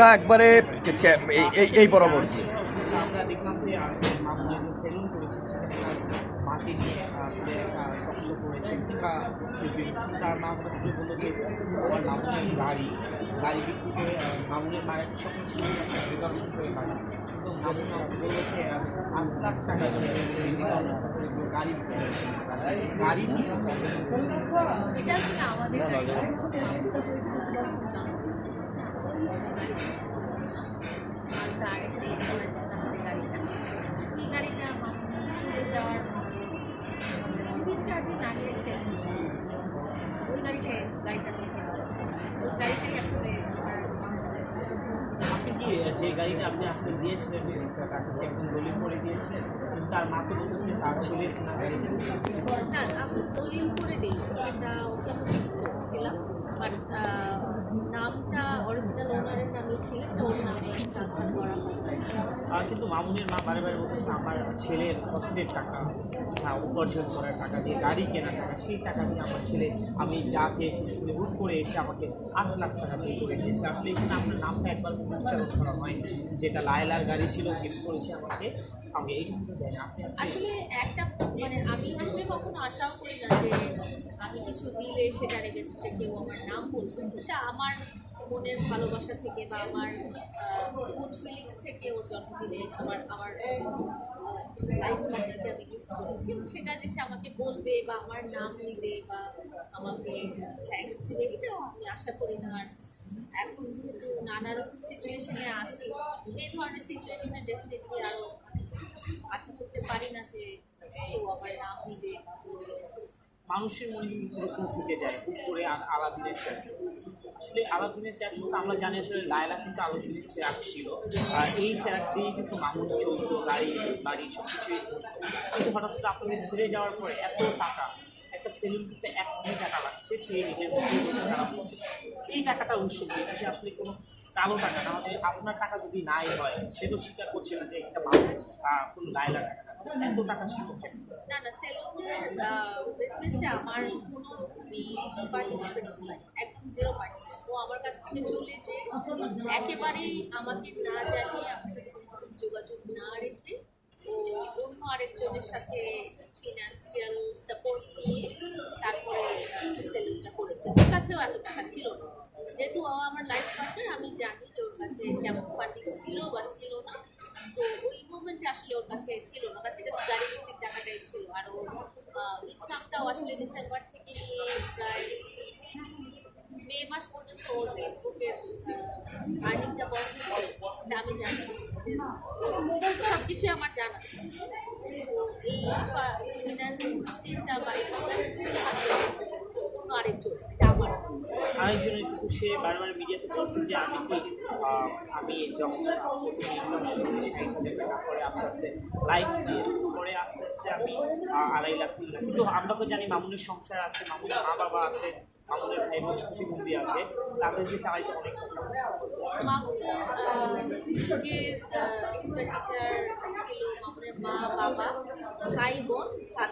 মুখটা একবারে কে- কে- এই- এই- এই বরাবর আমাদের এইট অরেঞ্জ আমাদের গাড়িটা। এই গাড়িটা মামুন চলে যাওয়ার তিন চার দিন আগে সেল ওই গাড়িতে গাড়িটা কিনতে পেরেছে ওই গাড়িটাই আসলে আমার আপনি কি যে গাড়িটা আপনি আসলে দিয়েছিলেন একদম দলিল করে দিয়েছিলেন কিন্তু তার মা তো বলতেছে তার ছেলে না গাড়ি দিয়েছে না আমি দলিল করে দিই। এটা ওকে আমি গিফট করেছিলাম বাট নামটা অরিজিনাল ওনারের নামে ছিল ওর নামে ট্রান্সফার করা আর কিন্তু মামুনের মা বারে বারে বলতেছে আমার ছেলের কষ্টের টাকা হ্যাঁ উপার্জন করার টাকা দিয়ে গাড়ি কেনার টাকা সেই টাকা দিয়ে আমার ছেলে আমি যা চেয়েছি সেটা হুট করে এসে আমাকে আট লাখ টাকা দিয়ে করে দিয়েছে। আসলে এখানে আপনার নামটা একবার উচ্চারণ করা হয় যেটা লায়লার গাড়ি ছিল গিফট করেছে আমাকে আমি এইটা কিন্তু আপনি আসলে আসলে একটা মানে আমি আসলে কখনো আশাও করি না যে আমি কিছু দিলে সেটার এগেনস্টে কেউ আমার নাম বলবে। এটা আমার মনের ভালোবাসা থেকে বা আমার গুড ফিলিংস থেকে ওর জন্মদিনে আমার আমার লাইফ পার্টনারকে আমি গিফট করেছি এবং সেটা যে সে আমাকে বলবে বা আমার নাম দিবে বা আমাকে থ্যাঙ্কস দিবে, এটাও আমি আশা করি না। আর এখন যেহেতু নানা রকম সিচুয়েশনে আছি, এই ধরনের সিচুয়েশনে ডেফিনেটলি আরও আশা করতে পারি না যে মানুষের মনে কিন্তু প্রশ্ন থেকে যায়, হুট করে আলাদিনের চেয়ার আসলে আলাদিনের কিন্তু আমরা জানি আসলে লায়লা কিন্তু আলাদিনের চেয়ার ছিল আর এই দিয়ে কিন্তু মামুন চলতো গাড়ি বাড়ি সব কিছুই। কিন্তু হঠাৎ করে আপনাদের ছেড়ে যাওয়ার পরে এত টাকা, একটা সেলুন করতে এক কোটি টাকা লাগছে সেই নিজের খারাপ হচ্ছে এই টাকাটা উৎস দিয়ে আসলে কোনো কালো টাকা না হলে আপনার টাকা যদি নাই হয়, সে তো স্বীকার করছে না যে এটা মানুষ কোনো লায়লা টাকা। এত না না, সেলুনের বিজনেসে আমার কোনো রকমই পার্টিসিপেন্টস একদম জিরো পার্টিসিপেন্টস ও আমার কাছ থেকে চলে যে একেবারেই আমাকে না জানিয়ে আমার সাথে যোগাযোগ না রেখে ও অন্য আরেকজনের সাথে ফিনান্সিয়াল সাপোর্ট নিয়ে তারপরে সেলুনটা করেছে। ওর কাছেও এত টাকা ছিল না। যেহেতু আমার লাইফ পার্টনার আমি জানি যে ওর কাছে কেমন ফান্ডিং ছিল বা ছিল না। সো ওই মোমেন্টে আসলে ওর কাছে ছিল, ওর কাছে জাস্ট গাড়ি বিক্রির টাকাটাই ছিল। আর ওর ইনকামটাও আসলে ডিসেম্বর থেকে নিয়ে প্রায় মে মাস পর্যন্ত ওর ফেসবুকের আর্নিংটা বন্ধ ছিল। আমি জানি। সব কিছুই আমার জানা। এই ফিনান্সিংটা বা ইনভেস্টমেন্টটা আসলে অন্য আরেকজন। আরেকজনের কিন্তু সে বারবার মিডিয়াতে বলছে যে আমি কি আমি যখন ষাট হাজার টাকা পরে আস্তে আস্তে লাইক দিয়ে পরে আস্তে আস্তে আমি আড়াই লাখ, তিন লাখ। কিন্তু আমরা তো জানি মামুনের সংসার আছে, মামুনের মা বাবা আছে, মামুনের ভাই বোন প্রতিবন্ধী আছে তাদেরকে চালাইতে অনেক যে এক্সপেন্ডিচার ছিল মামুনের মা বাবা ভাই বোন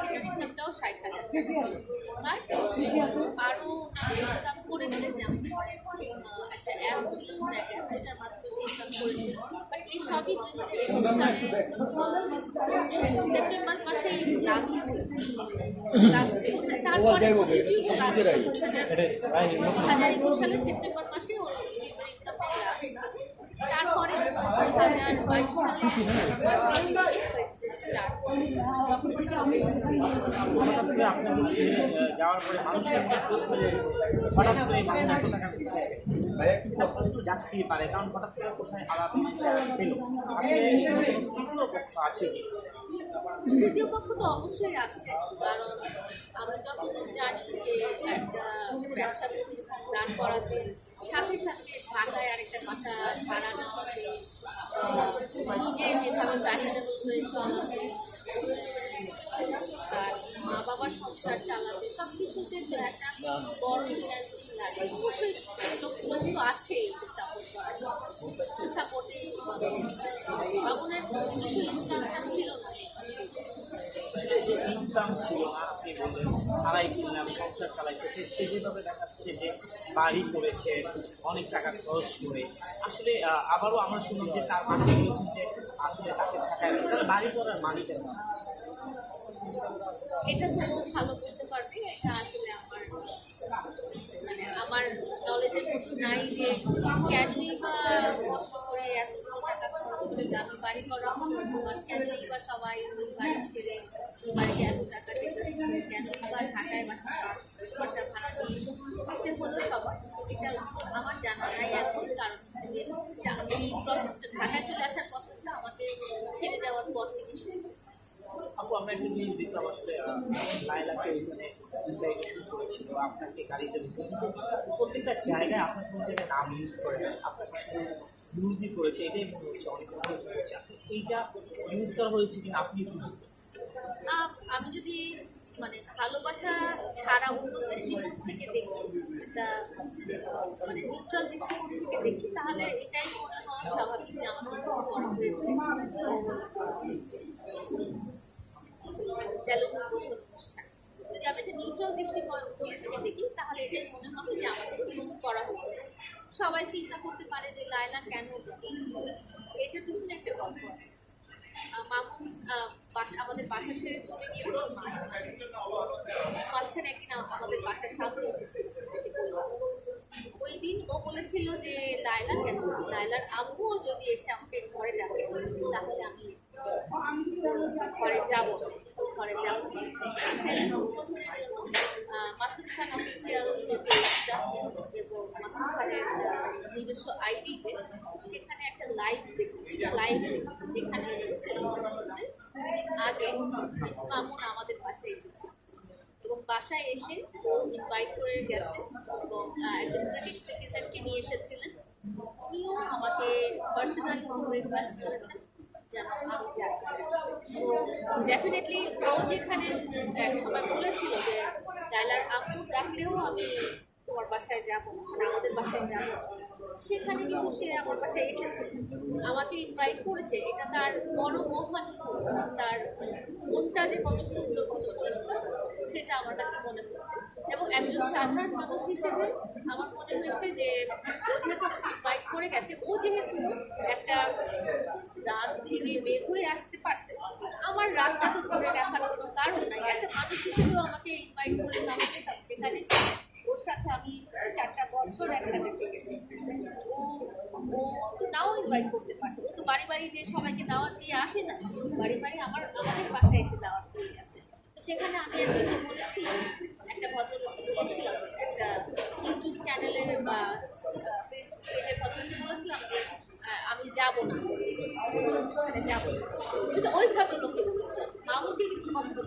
সেটার ইনকামটাও ষাট হাজার। টাকা ছিল আর আরও ইনকাম করেছে যেমন একটা অ্যাপ ছিল স্ন্যাক অ্যাপ এটার মাধ্যমে সে ইনকাম করেছিল বাট এই সবই দুই হাজার একুশ সালে সেপ্টেম্বর মাসে লাস্ট লাস্ট তারপরে ইউটিউব লাস্ট ছিল দু হাজার একুশ সালে সেপ্টেম্বর মাসে ওর ইউটিউবের ইনকামটা লাস্ট ছিল তারপরে দু যাওয়ার পরে পারে কারণ হঠাৎ করে কোথায় আছে কি তৃতীয় পক্ষ তো অবশ্যই আছে কারণ আমরা যতদূর জানি যে একটা ব্যবসা প্রতিষ্ঠান দান করাতে সাথে সাথে ঢাকায় আরেকটা বাসা ভাড়া নেওয়াতে আহ, নিজে যেভাবে চাহিদা হয়েছে আমাকে আর মা বাবার সংসার চালাতে সব কিছুতে তো একটা বড় ফিনান্সিং লাগে অবশ্যই লোকগুলো তো আছে সাপোর্ট করার সাপোর্টে বাবুনের নিজস্ব ইনকামটা ছিল না। ইনকাম ছিল না আপনি বললেন আড়াই কিনলাম সংসার চালাইতেছে সে দেখাচ্ছে যে বাড়ি করেছে অনেক টাকা খরচ করে আসলে আবারও আমরা শুনি যে তার মাকে বলেছেন যে আসলে তাকে থাকায় তাহলে বাড়ি করার মালিক এটা খুব করতে পারবে এটা আসলে আমার মানে আমার নলেজের মধ্যে নাই যে কেনই বা কষ্ট করে এত টাকা খরচ করে দামি বাড়ি করা আর কেনই বা সবাই ওই বাড়ি ছেড়ে ওই বাড়িতে এত টাকা রেখেছে কেনই বা ঢাকায় বাসা বাসা ভাড়া নিয়ে থাকতে হলো সবাই এটা আমার জানা নাই এখন কারণ হচ্ছে যে যা- এই প্রসেসটা ঢাকায় চলে আসার প্রসেসটা আমাকে ছেড়ে যাওয়ার পর থেকে শুরু হয়েছে। আপু আমরা একটা জিনিস দেখলাম আসলে আহ, লাইলাকে ওইখানে ইনভাইটেশন করেছিল আপনাকে গাড়িতে বসে প্রত্যেকটা জায়গায় আপনার কোনো জায়গায় নাম ইউজ করে না আপনাকে শুধু ইউজই করেছে এটাই মনে হচ্ছে অনেক ইউজ করেছে আপনি এইটা ইউজ করা হয়েছে কিনা আপনি আমি যদি মানে ভালোবাসা ছাড়া অন্য দৃষ্টিকোণ থেকে দেখি মানে দৃষ্টিকোণ থেকে দেখি, তাহলে এটাই মনে হয় স্বাভাবিক যে ইউজ করা হয়েছে। যদি আমি একটা দৃষ্টিকোণ থেকে দেখি, তাহলে এটাই মনে হবে যে ইউজ করা সবাই চিন্তা করতে পারে যে, লায়লা, কেন এটার পিছনে একটা গল্প আছে। মামুন আমাদের বাসা ছেড়ে চলে গিয়েছিল মাঝখানে একদিন আম- আমাদের বাসার সামনে এসেছিল। ওই দিন ও বলেছিল যে, লায়লা, কেন? লায়লার আম্মুও যদি এসে আমাকে ঘরে ডাকে, তাহলে আমি ঘরে যাব। ঘরে যাব। এবং মাসুদ খানের আহ, নিজস্ব আইডি যে সেখানে একটা লাইভ লাইভ যেখানে হচ্ছে সেলুন উদ্বোধনের দুদিন আগে প্রিন্স মামুন আমাদের বাসায় এসেছে। এবং বাসায় এসে ইনভাইট করে গেছে এবং একজন ব্রিটিশ সিটিজেনকে নিয়ে এসেছিলেন। উনিও আমাকে পার্সোনালি রিকোয়েস্ট করেছেন যেন আমি যাই। তো ডেফিনেটলি ও যেখানে এক সময় বলেছিল যে লাইলার আম্মু ডাকলেও আমি তোমার বাসায় যাব মানে আমাদের বাসায় যাব। সেখানে কিন্তু সে আমার বাসায় এসেছে। আমাকে ইনভাইট করেছে। এটা তার বড় তার মনটা যে কত সুন্দর, কত পরিষ্কার, সেটা আমার কাছে মনে হয়েছে এবং একজন সাধারণ মানুষ হিসেবে আমার মনে হয়েছে যে, ও যেহেতু ইনভাইট করে গেছে, ও যেহেতু একটা রাত ভেঙে বের হয়ে আসতে পারছে, আমার রাতটা তো ধরে রাখার কোনো কারণ নাই। একটা মানুষ হিসেবেও আমাকে ইনভাইট করে তো আমি সেখানে ওর সাথে আমি চারটা বছর একসাথে থেকেছি। ও তো নাও ইনভাইট করতে পারতো। ও তো বাড়ি বাড়ি যে সবাইকে দাওয়াত দিয়ে আসে না, বাড়ি বাড়ি আমার, আমাদের বাসায় এসে দাওয়াত দিয়ে গেছে। তো সেখানে আমি একজনকে বলেছিলাম একটা ভদ্রলোককে বলেছিলাম, একটা ইউটিউব চ্যানেলের বা ফেসবুক পেজের ভদ্রলোককে বলেছিলাম যে আমি যাব না। অনুষ্ঠানে যাব না। ওই ভদ্রলোককে বলেছিলাম, মামুনকে কিন্তু কখনো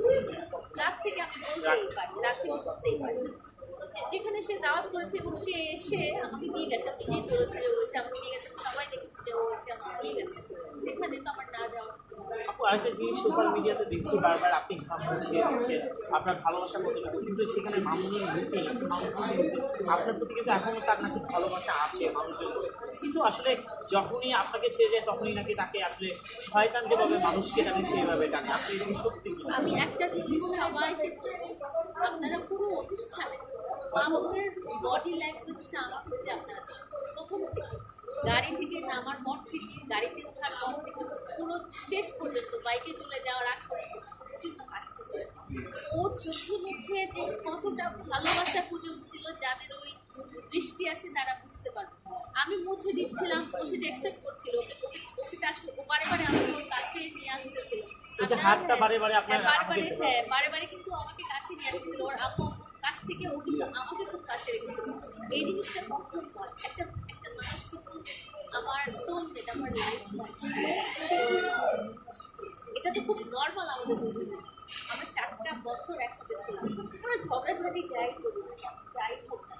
রাগ থেকে আমি বলতেই পারি রাগ থেকে বলতেই পারি যেখানে সে দাওয়াত করেছে এবং সে এসে আমাকে নিয়ে গেছে। আমি নিজেই বলেছি যে ও এসে আমাকে নিয়ে গেছে সবাই দেখেছে যে ও এসে আমাকে নিয়ে গেছে। সেখানে তো আমার না যাওয়া। আপু আরেকটা জিনিস সোশ্যাল মিডিয়াতে দেখছি বারবার আপনি ঘাম মুছিয়ে দিচ্ছেন আপনার ভালোবাসা কতটুকু কিন্তু সেখানে মামুনের মুখে আপনার প্রতি কিন্তু এখনও তার নাকি ভালোবাসা আছে মানুষজন কিন্তু আসলে যখনই আপনাকে ছেড়ে যায় তখনই নাকি তাকে আসলে শয়তান যেভাবে মানুষকে টানে সেইভাবে টানে। আপনি সত্যি আমি একটা জিনিস সবাইকে বলছি আপনারা পুরো অনুষ্ঠানে মামুনের বডি ল্যাঙ্গুয়েজটা আমার প্রতি আপনারা প্রথম থেকে গাড়ি থেকে নামার পর থেকে গাড়িতে ওঠার পর থেকে পুরো শেষ পর্যন্ত বাইকে চলে যাওয়ার আগ পর্যন্ত কিন্তু আসতেছে। ওর চোখের মুখে যে কতটা ভালোবাসা ফুটে উঠছিল যাদের ওই দৃষ্টি আছে তারা বুঝতে পারবে। আমি মুছে দিচ্ছিলাম ও সেটা অ্যাকসেপ্ট করছিল ওকে ওকে ওকে টাচ ও বারে বারে আমাকে ওর কাছে নিয়ে আসতেছিল। ওই যে হাতটা বারে বারে হ্যাঁ, বারে বারে হ্যাঁ বারে বারে কিন্তু আমাকে কাছে নিয়ে আসতেছিল। ওর আম্মু কাছ থেকে ও কিন্তু আমাকে খুব কাছে রেখেছিল। এই জিনিসটা কখন হয়। একটা একটা মানুষ কিন্তু আমার সোলমেট আমার লাইফ এটা তো খুব নর্মাল আমাদের দুজনে আমরা চারটা বছর একসাথে ছিলাম। আমরা ঝগড়াঝাটি যাই করি যাই হোক না।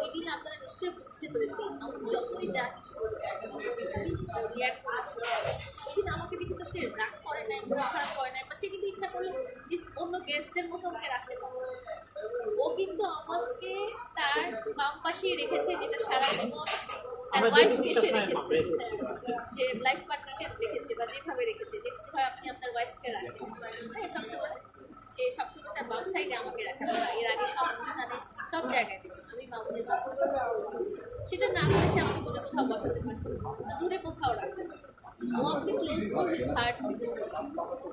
ওই দিন আপনারা নিশ্চয়ই বুঝতে পেরেছেন আমার যতই যা কিছু রিয়াক্ট আমাকে দেখে তো সে রাগ করে নাই খারাপ করে নাই বা সে কিন্তু ইচ্ছা করলে অন্য গেস্টদের মতো আমাকে রাখতে পারে ও কিন্তু আমাকে তার বাম পাশেই রেখেছে যেটা সারা জীবন তার ওয়াইফকে সে রেখেছে। যে লাইফ পার্টনারকে রেখেছে বা যেভাবে রেখেছে যে- যেভাবে আপনি আপনার ওয়াইফকে রাখেন। হ্যাঁ সবসময় সে সবসময় তার বাম সাইডে আমাকে রাখে। এর আগে সব অনুষ্ঠানে সব জায়গায় দেখেছি আমি মামুনের সেটা না করে সে আমাকে দূরে কোথাও বসাতে পারতো দূরে কোথাও রাখতেছে আমাকে ক্লোজ টু হিজ হার্ট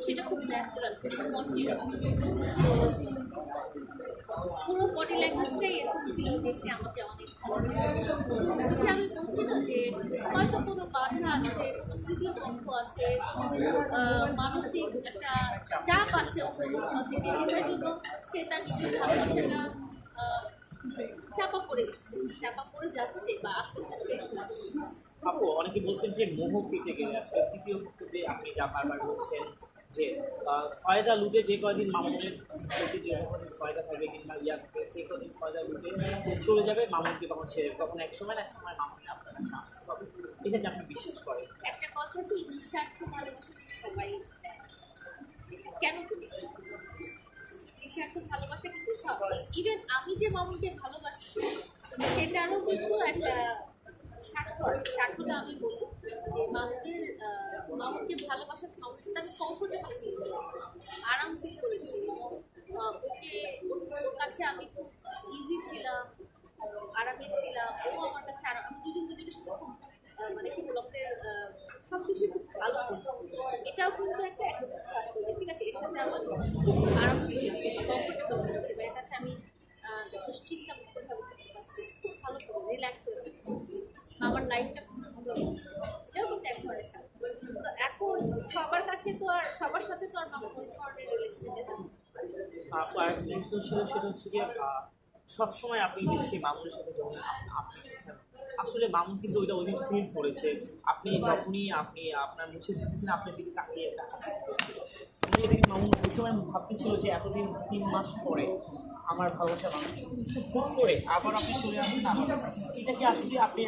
সেটা খুব ন্যাচারাল পুরো বডি ল্যাঙ্গুয়েজটাই এরকম ছিল যে সে আমাকে অনেক ভালোবাসে। আমি বলছি না যে হয়তো কোনো বাধা আছে, কোনো তৃতীয় পক্ষ আছে মানসিক একটা চাপ আছে অন্য থেকে, যেটার জন্য সে তার নিজের ভালোবাসাটা চাপা পড়ে গেছে, চাপা পড়ে যাচ্ছে বা আস্তে আস্তে শেষ হয়ে যাচ্ছে। আপু অনেকে বলছেন যে মোহ কেটে গেলে আসলে তৃতীয় পক্ষ যে আপনি যা বারবার বলছেন যে ফয়দা লুটে যে কয়দিন মামুনের প্রতি যে ফয়দা থাকবে কিংবা ইয়া থাকবে, যে কদিন ফয়দা লুটে চলে যাবে, মামুনকে তখন ছেড়ে। তখন এক সময় এক সময় মামুনে আপনার কাছে আসতে হবে এটা যে আপনি বিশ্বাস করেন? একটা কথা কি, নিঃস্বার্থ ভালোবাসা সবাই কেন নিঃস্বার্থ ভালোবাসা কিন্তু সব। ইভেন আমি যে মামুনকে ভালোবাসি, সেটারও কিন্তু একটা স্বার্থ আছে স্বার্থটা আমি বলি যে মামুনের মামুনকে ভালোবাসা মামুনের সাথে আমি কমফোর্টেবল ফিল করেছি, আরাম ফিল করেছি এবং ওকে, ওর- কাছে আমি খুব ইজি ছিলাম আরামে ছিলাম, ও আমার কাছে আরাম আমি দুজন দুজনের সাথে খুব মানে কি বলব সব কিছু খুব ভালো যেত এটাও কিন্তু একটা স্বার্থ যে, ঠিক আছে, এর সাথে আমার খুব আরাম ফিল হচ্ছে কমফোর্টেবল ফিল হচ্ছে এর কাছে আমি দুশ্চিন্তা মুক্তভাবে থাকতে পারছি খুব ভালো করে রিল্যাক্স হয়ে আমার লাইফটা খুব সুন্দর হচ্ছে এটাও কিন্তু এক ধরনের তো এখন সবার কাছে তো আর সবার সাথে তো আর ওই ধরনের রিলেশনে যেতে আর প্রশ্ন ছিল সেটা হচ্ছে যে সবসময় আপনি দেখছি মামুনের সাথে যখন আপনি আসলে মামুন কিন্তু ওইটা ওই দিন ফিল করেছে। আপনি যখনই আপনি আপনার মুছে দিতেছেন আপনার দিকে তাকিয়ে একটা হাসি মামুন ওই সময় ভাবতেছিল যে এতদিন তিন মাস পরে আমার ভালোবাসা মানুষ খুব করে। আবার আপনি চলে আসুন আমার এটা কি আসলে আপনি